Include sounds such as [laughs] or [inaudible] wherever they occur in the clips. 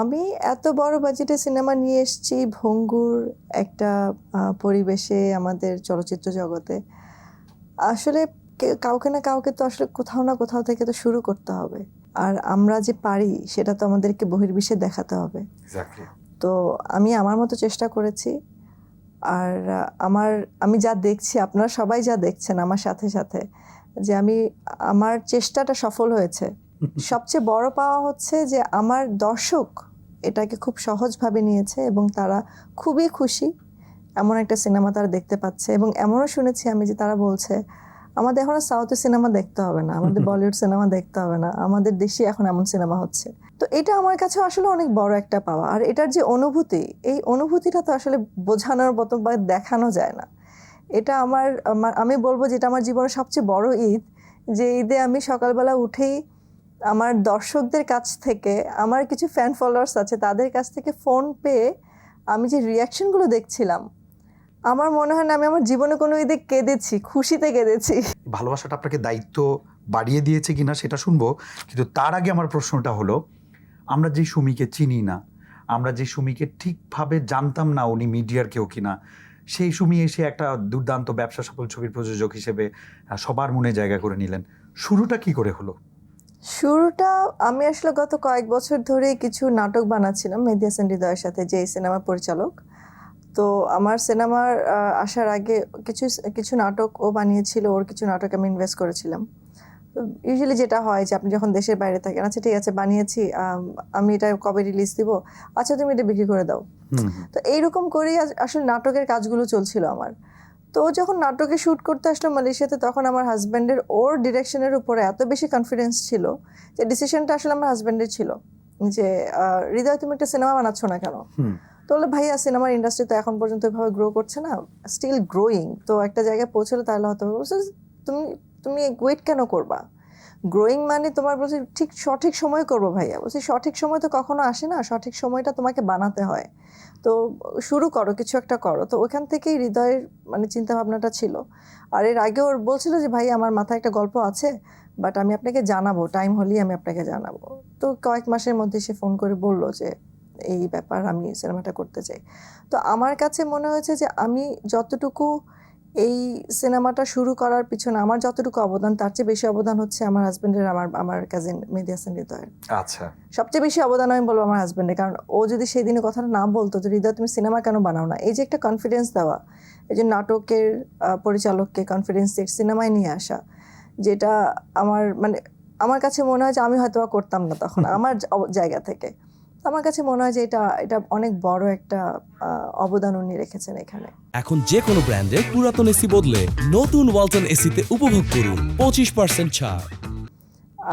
আমি এত বড় বাজেটের সিনেমা নিয়ে এসেছি ভঙ্গুর একটা পরিবেশে আমাদের চলচ্চিত্র জগতে। আসলে কাউকে না কাউকে তো আসলে কোথাও না কোথাও থেকে তো শুরু করতে হবে। আর আমরা যে পারি সেটা তো আমাদেরকে বহির্বিশ্বে দেখাতে হবে। তো আমি আমার মতো চেষ্টা করেছি। আর আমার আমি যা দেখছি আপনারা সবাই যা দেখছেন আমার সাথে সাথে যে আমি আমার চেষ্টাটা সফল হয়েছে। [laughs] সবচেয়ে বড় পাওয়া হচ্ছে যে আমার দর্শক এটাকে খুব সহজভাবে নিয়েছে এবং তারা খুবই খুশি। এমন একটা সিনেমা তারা দেখতে পাচ্ছে এবং এমনও শুনেছি আমি যে তারা বলছে আমাদের এখন সাউথের সিনেমা দেখতে হবে না আমাদের [laughs] বলিউড সিনেমা দেখতে হবে না আমাদের দেশে এখন এমন সিনেমা হচ্ছে। তো এটা আমার কাছে আসলে অনেক বড় একটা পাওয়া। আর এটার যে অনুভূতি এই অনুভূতিটা তো আসলে বোঝানোর মতো বা দেখানো যায় না। এটা আমার আমার আমি বলব যেটা আমার জীবনের সবচেয়ে বড় ঈদ। যে ঈদে আমি সকালবেলা উঠেই আমার দর্শকদের কাছ থেকে, আমার কিছু ফ্যান ফলোয়ার্স আছে, তাদের কাছ থেকে ফোন পেয়ে আমি যে রিয়াকশনগুলো দেখছিলাম, আমার মনে হয় না আমি আমার জীবনে কোনো ঈদে কেঁদেছি, খুশিতে কেঁদেছি। ভালোবাসাটা আপনাকে দায়িত্ব বাড়িয়ে দিয়েছে কিনা সেটা শুনব, কিন্তু তার আগে আমার প্রশ্নটা হলো, আমরা যে সুমিকে চিনি না, আমরা যে সুমিকে ঠিকভাবে জানতাম না উনি মিডিয়ার কেউ কিনা, সেই সুমি এসে একটা দুর্দান্ত ব্যবসা সফল ছবির প্রযোজক হিসেবে সবার মনে জায়গা করে নিলেন। শুরুটা কি করে হলো? শুরুটা আমি আসলে গত কয়েক বছর ধরে কিছু নাটক বানাচ্ছিলাম মেহেদি হাসান হৃদয়ের সাথে যে সিনেমা পরিচালক। তো আমার সিনেমার আসার আগে কিছু কিছু নাটক ও বানিয়েছিল ওর কিছু নাটক আমি ইনভেস্ট করেছিলাম। ইউজুয়ালি যেটা হয় যে আপনি যখন দেশের বাইরে থাকেন আচ্ছা ঠিক আছে বানিয়েছি আমি এটা কবে রিলিজ দিব? আচ্ছা তুমি এটা বিক্রি করে দাও। তো এইরকম করেই আসলে নাটকের কাজগুলো চলছিল আমার। তো ও যখন নাটকে শ্যুট করতে আসলো মালয়েশিয়াতে তখন আমার হাজব্যান্ডের ওর ডিরেকশনের উপরে এত বেশি কনফিডেন্স ছিল যে ডিসিশনটা আসলে আমার হাজব্যান্ডের ছিল যে হৃদয় তুমি একটা সিনেমা বানাচ্ছ না কেন? তো বলে ভাইয়া সিনেমার ইন্ডাস্ট্রি তো এখন পর্যন্ত এভাবে গ্রো করছে না স্টিল গ্রোয়িং তো একটা জায়গায় পৌঁছলে তাহলে হয়তো তুমি তুমি ওয়েট কেন করবা? গ্রোয়িং মানে তোমার বলছি, ঠিক সঠিক সময় করব ভাইয়া। বলছি, সঠিক সময় তো কখনো আসে না, সঠিক সময়টা তোমাকে বানাতে হয়। তো শুরু করো, কিছু একটা করো। তো ওখান থেকেই হৃদয়ের মানে চিন্তা ভাবনাটা ছিল। আর এর আগে ওর বলছিল যে ভাই আমার মাথায় একটা গল্প আছে বাট আমি আপনাকে জানাব টাইম হলেই আমি আপনাকে জানাব। তো কয়েক মাসের মধ্যে সে ফোন করে বলল যে, এই ব্যাপার, আমি সিনেমাটা করতে চাই। তো আমার কাছে মনে হয়েছে যে, আমি যতটুকু এই সিনেমাটা শুরু করার পিছনে আমার যতটুকু অবদান তার চেয়ে বেশি অবদান হচ্ছে আমার হাজবেন্ডের আমার আমার কাজিন মেহেদি হাসান হৃদয়ের। আচ্ছা। সবচেয়ে বেশি অবদান আমি বলব আমার হাজবেন্ডের কারণ ও যদি সেই দিনে কথাটা না বলতো যে হৃদয় তুমি সিনেমা কেন বানাও না? এই যে একটা কনফিডেন্স দেওয়া এই যে নাটকের পরিচালককে কনফিডেন্স দিয়ে সিনেমায় নিয়ে আসা যেটা আমার মানে আমার কাছে মনে হয় যে আমি হয়তো করতাম না তখন [laughs] আমার জায়গা থেকে। আমার কাছে মনে হয় যে এটা এটা অনেক বড় একটা অবদান উনি রেখেছেন এখানে। এখন যে কোনো ব্র্যান্ডের পুরাতন এসি বদলে নতুন ওয়ালটন এসিতে উপভোগ করুন পঁচিশ পার্সেন্ট ছাড়।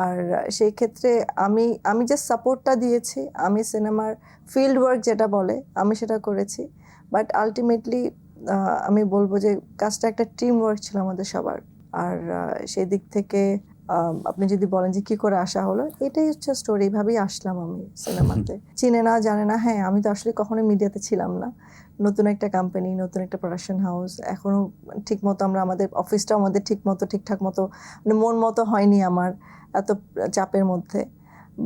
আর সেই ক্ষেত্রে আমি আমি যে সাপোর্টটা দিয়েছি। আমি সিনেমার ফিল্ড ওয়ার্ক যেটা বলে আমি সেটা করেছি। বাট আলটিমেটলি আমি বলব যে কাজটা একটা টিম ওয়ার্ক ছিল আমাদের সবার। আর সেই দিক থেকে আপনি যদি বলেন যে কি করে আসা হলো এটাই হচ্ছে স্টোরি এইভাবেই আসলাম আমি সিনেমাতে [laughs] চিনে না জানে না হ্যাঁ আমি তো আসলে কখনো মিডিয়াতে ছিলাম না। নতুন একটা কোম্পানি নতুন একটা প্রোডাকশন হাউস এখনও ঠিক মতো আমরা আমাদের অফিসটাও আমাদের ঠিক মতো ঠিকঠাক মতো মানে মন মতো হয়নি আমার এত চাপের মধ্যে।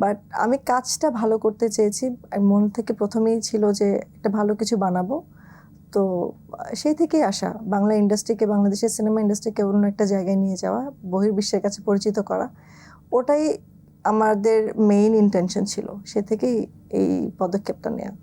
বাট আমি কাজটা ভালো করতে চেয়েছি মন থেকে প্রথমেই ছিল যে একটা ভালো কিছু বানাবো। তো, সেই থেকেই আসা। বাংলা ইন্ডাস্ট্রিকে বাংলাদেশের সিনেমা ইন্ডাস্ট্রিকে অন্য একটা জায়গায় নিয়ে যাওয়া, বহির্বিশ্বের কাছে পরিচিত করা, ওটাই আমাদের মেইন ইন্টেনশন ছিল। সে থেকেই এই পদক্ষেপটা নেওয়া